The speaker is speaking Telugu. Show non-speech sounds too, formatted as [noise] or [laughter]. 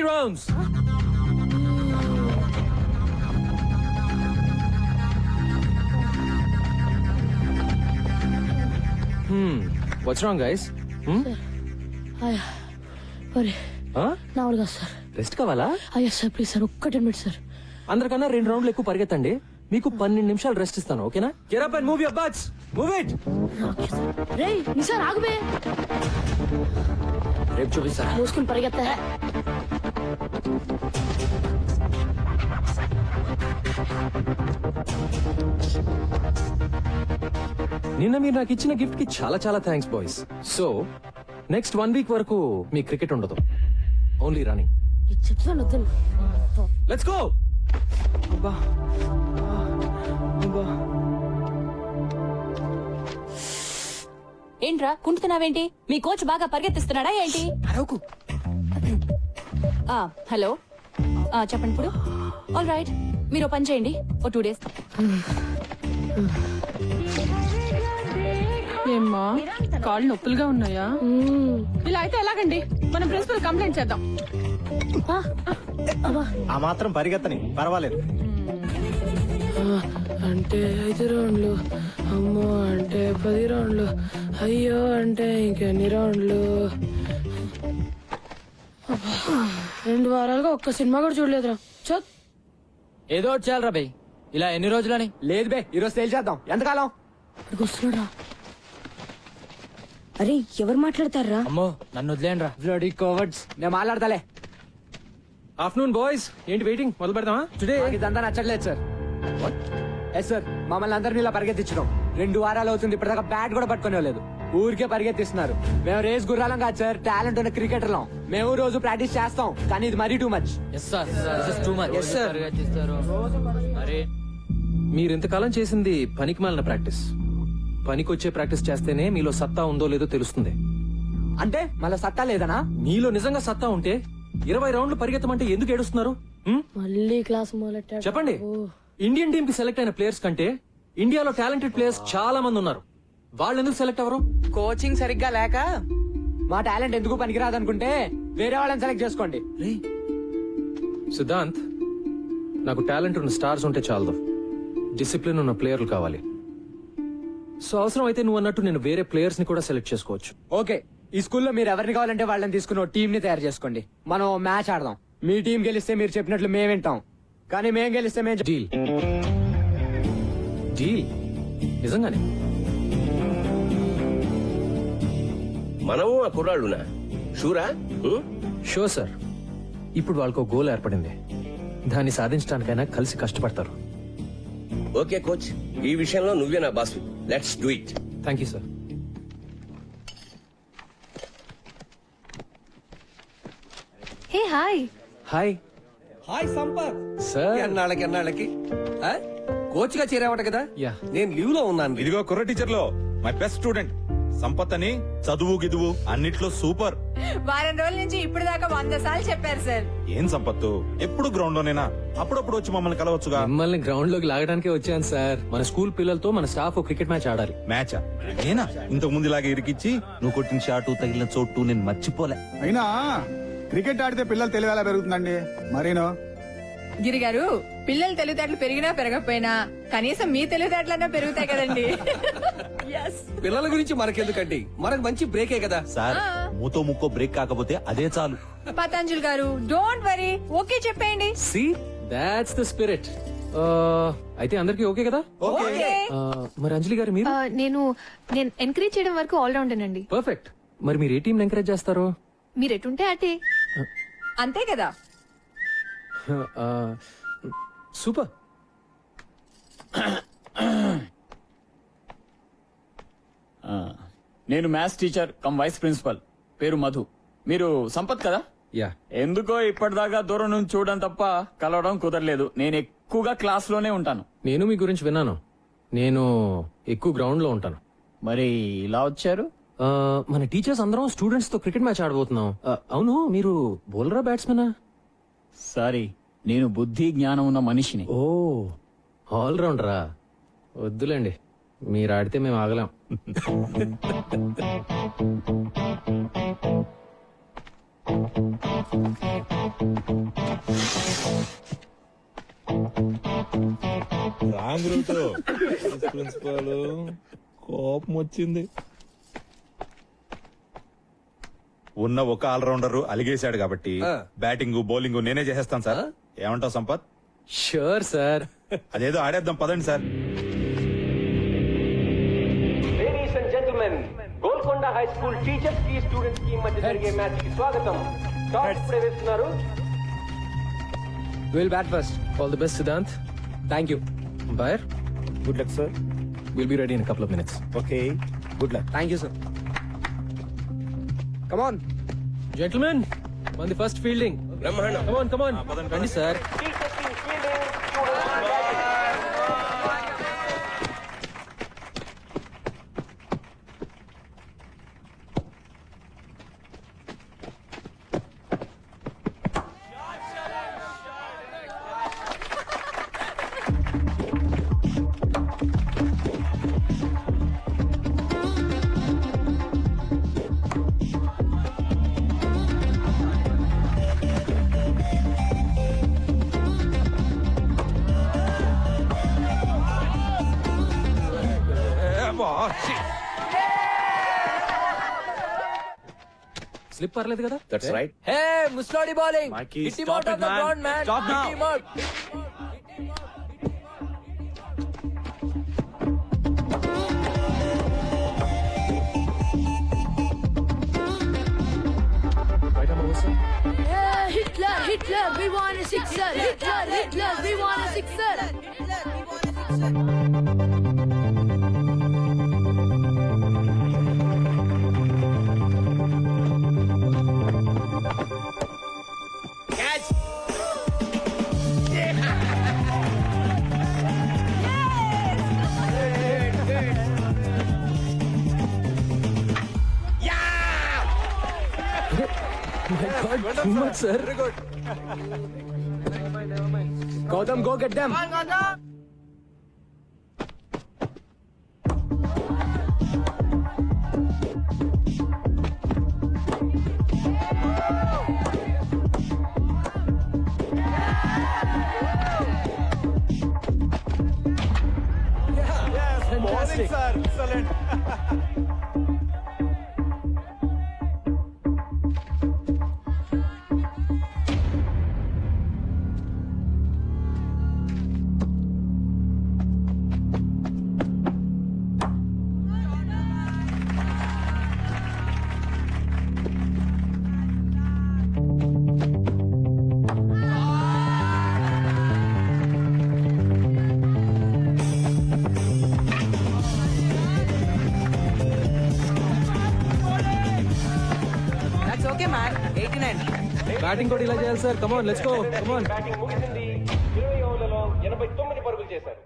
Three rounds what's wrong guys అయ్యా మరి నా వల్ల కాదు సార్ రెస్ట్ కావాలా? అయ్యా సార్ ప్లీజ్ సార్ ఒక్క టెన్ మినిట్స్ సార్ అందరికన్నా రెండు రౌండ్లు ఎక్కువ పరిగెత్తండి. మీకు పన్నెండు నిమిషాలు రెస్ట్ ఇస్తాను ఓకేనా up and move your butts move it రే నిసార్ ఆగుబే రేపు చూపిస్తా మూసుకుని పరిగెత్తా. నిన్న మీరు నాకు ఇచ్చిన గిఫ్ట్కి చాలా చాలా thanks boys. So next one week వరకు మీ క్రికెట్ ఉండదు. ఓన్లీ రన్నింగ్ వద్దు లెట్స్ గో అబ్బా. అబ్బా. ఏంట్రా కుంటున్నావేంటి? మీ కోచ్ బాగా పరిగెత్తిస్తున్నాడా ఏంటి? అరవకు. హలో. ఆ, చెప్పండి ఇప్పుడు. ఆల్ రైట్ మీరు ఓ పని చేయండి. ఓ టూ డేస్ ఏమ్మా కాళ్ళు నొప్పులుగా ఉన్నాయా? ఇలా అయితే ఎలాగండి? మనం ప్రిన్సిపల్ కంప్లైంట్ చేద్దాం. ఆ మాత్రం పరిగెత్తని. పర్వాలేదు. అంటే ఐదు రౌండ్లు. అమ్మో అంటే పది రౌండ్లు. అయ్యో అంటే ఇంకెన్ని రౌండ్లు? రెండు వారాలుగా ఒక్క సినిమా కూడా చూడలేదురా. చత్ ఏదో ఒకటి చేయాలి రా బయ్ ఇలా ఎన్ని రోజులని? లేదు బే ఈరోజు తేల్చేద్దాం ఎంతకాలం? ఇక్కడికి వస్తున్నాడా అరే ఎవరు మాట్లాడతారా? అమ్మో నన్ను వదిలేండి రా బ్లడీ కోవర్డ్స్ నేను మాట్లాడతాలే. ఆఫ్టర్నూన్ బాయ్స్ ఏంటి వెయిటింగ్ మొదలు పెడదామా టుడే నాకు ఇదంతా నచ్చట్లేదు సార్ ఎస్ సార్ మమ్మల్ని అందరినీ ఇలా పరిగెత్తించడం. రెండు వారాలు అవుతుంది ఇప్పటిదాకా బ్యాట్ కూడా పట్టుకునే లేదు. ఊరికే పరిగెత్తిస్తున్నారు. మేము రేస్ గుర్రాలం కాదు సార్ టాలెంట్ ఉన్న క్రికెటర్లం. మేము రోజు ప్రాక్టీస్ చేస్తాం కానీ ఇది మరీ too much. Yes sir too much మరి మీరు ఇంతకాలం చేసింది పనికి మాలిన ప్రాక్టీస్. పనికొచ్చే ప్రాక్టీస్ చేస్తేనే మీలో సత్తా ఉందో లేదో తెలుస్తుంది. అంటే మళ్ళీ సత్తా లేదనా? మీలో నిజంగా సత్తా ఉంటే ఇరవై రౌండ్లు పరిగెత్తమంటే ఎందుకు ఏడుస్తున్నారు? మళ్ళీ క్లాస్ మొదలెట్టాడు. చెప్పండి. ఇండియన్ టీమ్కి సెలెక్ట్ అయిన ప్లేయర్స్ కంటే ఇండియాలో టాలెంటెడ్ ప్లేయర్స్ చాలా మంది ఉన్నారు. వాళ్ళు ఎందుకు సెలెక్ట్ అవ్వరు? కోచింగ్ సరిగ్గా లేక మా టాలెంట్ ఎందుకు పనికిరాదు అనుకుంటే వేరే వాళ్ళని సెలెక్ట్ చేసుకోండి. సిద్ధాంత్ నాకు టాలెంట్ ఉన్న స్టార్స్ ఉంటే చాలదు. డిసిప్లిన్ ఉన్న ప్లేయర్లు కావాలి. సో అవసరం అయితే నువ్వు అన్నట్టు నేను వేరే ప్లేయర్స్ని కూడా సెలెక్ట్ చేసుకోవచ్చు. ఓకే ఈ స్కూల్లో మీరు ఎవరిని కావాలంటే వాళ్ళని తీసుకుని టీం ని తయారు చేసుకోండి. మనం మ్యాచ్ ఆడదాం. మీ టీం గెలిస్తే మీరు చెప్పినట్లు మేము వింటాం. కానీ మేము గెలిస్తే మేము డీల్. డీల్. నిజంగానే. మనము ఆ కుర్రాళ్ళునా? షూరా? షో సార్. ఇప్పుడు వాళ్ళకు గోల్ ఏర్పడింది. దాన్ని సాధించడానికైనా కలిసి కష్టపడతారు. Okay coach. ఈ విషయంలో నువ్వే నా boss. Let's do it. Thank you sir. Hey hi. Hi. Hi Sampath. Sir. ఎన్నాళ్ళకి ఎన్నాళ్ళకి? కోచ్గా చేరావట కదా? యా. నేను లీవ్లో ఉన్నాను. ఇదిగో కుర్ర టీచర్లో మై బెస్ట్ స్టూడెంట్. సంపత్ అని చదువు గిదువు అన్నిట్లో సూపర్. వారం రోజుల నుంచి ఇప్పుడు దాకా వంద సార్లు చెప్పారు సార్. ఏం సంపత్తు? ఎప్పుడు గ్రౌండ్ లోనేనా అప్పుడప్పుడు వచ్చి మమ్మల్ని కలవచ్చుగా? మిమ్మల్ని గ్రౌండ్లోకి లాగడానికే వచ్చాను సార్. మన స్కూల్ పిల్లలతో మన స్టాఫ్ క్రికెట్ మ్యాచ్ ఆడాలి. మ్యాచా? నేనా? ఇంతకు ముందు ఇలాగే ఇరికిచ్చి నువ్వు కొట్టిన షాటు తగిలిన చోటు నేను మర్చిపోలే. అయినా క్రికెట్ ఆడితే పిల్లలు తెలివి ఎలా పెరుగుతుందండి. మరీను? గిరి గారు పిల్లలు తెలివితేటలు పెరిగినా పెరగకపోయినా కనీసం మీ తెలివితేటలన్నా పెరుగుతాయి కదండి. [laughs] పిల్లల గురించి మనకెందుకండి? మనకు మంచి బ్రేకే కదా. సార్ మూతో ముక్కో బ్రేక్ కాకపోతే అదే చాలు. Patanjali garu don't worry okay చెప్పేయండి. సి దాట్స్ ద స్పిరిట్ అయితే అందరికీ ఓకే కదా? మరి అంజలి గారు మీరు? నేను నేను ఎంకరేజ్ చేయడం వరకు ఆల్ రౌండేనండి పర్ఫెక్ట్ మరి మీరు ఏ టీం ఎంకరేజ్ చేస్తారు? మీరు ఎటుంటే అటే. అంతే కదా. సూపర్. నేను maths teacher cum vice principal పేరు మధు. మీరు సంపత్ కదా? యా. ఎందుకో ఇప్పటిదాకా దూరం నుంచి చూడడం తప్ప కలవడం కుదరలేదు. నేను ఎక్కువగా క్లాస్లోనే ఉంటాను. నేను మీ గురించి విన్నాను. నేను ఎక్కువ గ్రౌండ్లో ఉంటాను. మరి ఇలా వచ్చారు? మన టీచర్స్ అందరం స్టూడెంట్స్తో క్రికెట్ మ్యాచ్ ఆడబోతున్నాం. అవును మీరు బౌలరా బ్యాట్స్మెనా సారీ నేను బుద్ధి జ్ఞానం ఉన్న మనిషిని. ఓ ఆల్ రౌండరా వద్దులేండి. మీరు ఆడితే మేము ఆగలేం. రాంగ్ రూట్ ప్రిన్సిపాల్ కోపం వచ్చింది. ఉన్న ఒక ఆల్రౌండర్ అలిగేశాడు కాబట్టి బ్యాటింగ్ బౌలింగ్ నేనే చేసేస్తాను సార్. ఏమంటావు సంపత్? షూర్ సార్ అదేదో ఆడేద్దాం పదండి సార్. హై స్కూల్ టీచర్స్కి స్టూడెంట్స్కి మధ్య జరిగే మ్యాచ్కి స్వాగతం. టాస్ ఇప్పుడే వేస్తున్నారు will bat first all the best Siddhant thank you buyer good luck sir will be ready in couple of minutes okay good luck thank you sir come on gentlemen మంది ఫస్ట్ ఫీల్డింగ్ బ్రహ్మాండం కమాన్ కమాన్ రండి సార్ స్లిప్ పర్లేదు కదా that's right hey ముస్లోడి bowling him out of the ground man hit him out Hitler, Hitler, we want a sixer. Hitler, Hitler, we want a sixer. God, well too much, sir. Very good. never mind, never mind. Gautam, go get them. Come on, Yeah, Yes, fantastic. Morning, sir. Excellent. [laughs] Man 89 batting కూడా ఇలా చేయాలి sir come on let's go come on batting ముగిసింది. ఇరవై ఓవర్లలో ఎనభై తొమ్మిది పరుగులు చేశారు.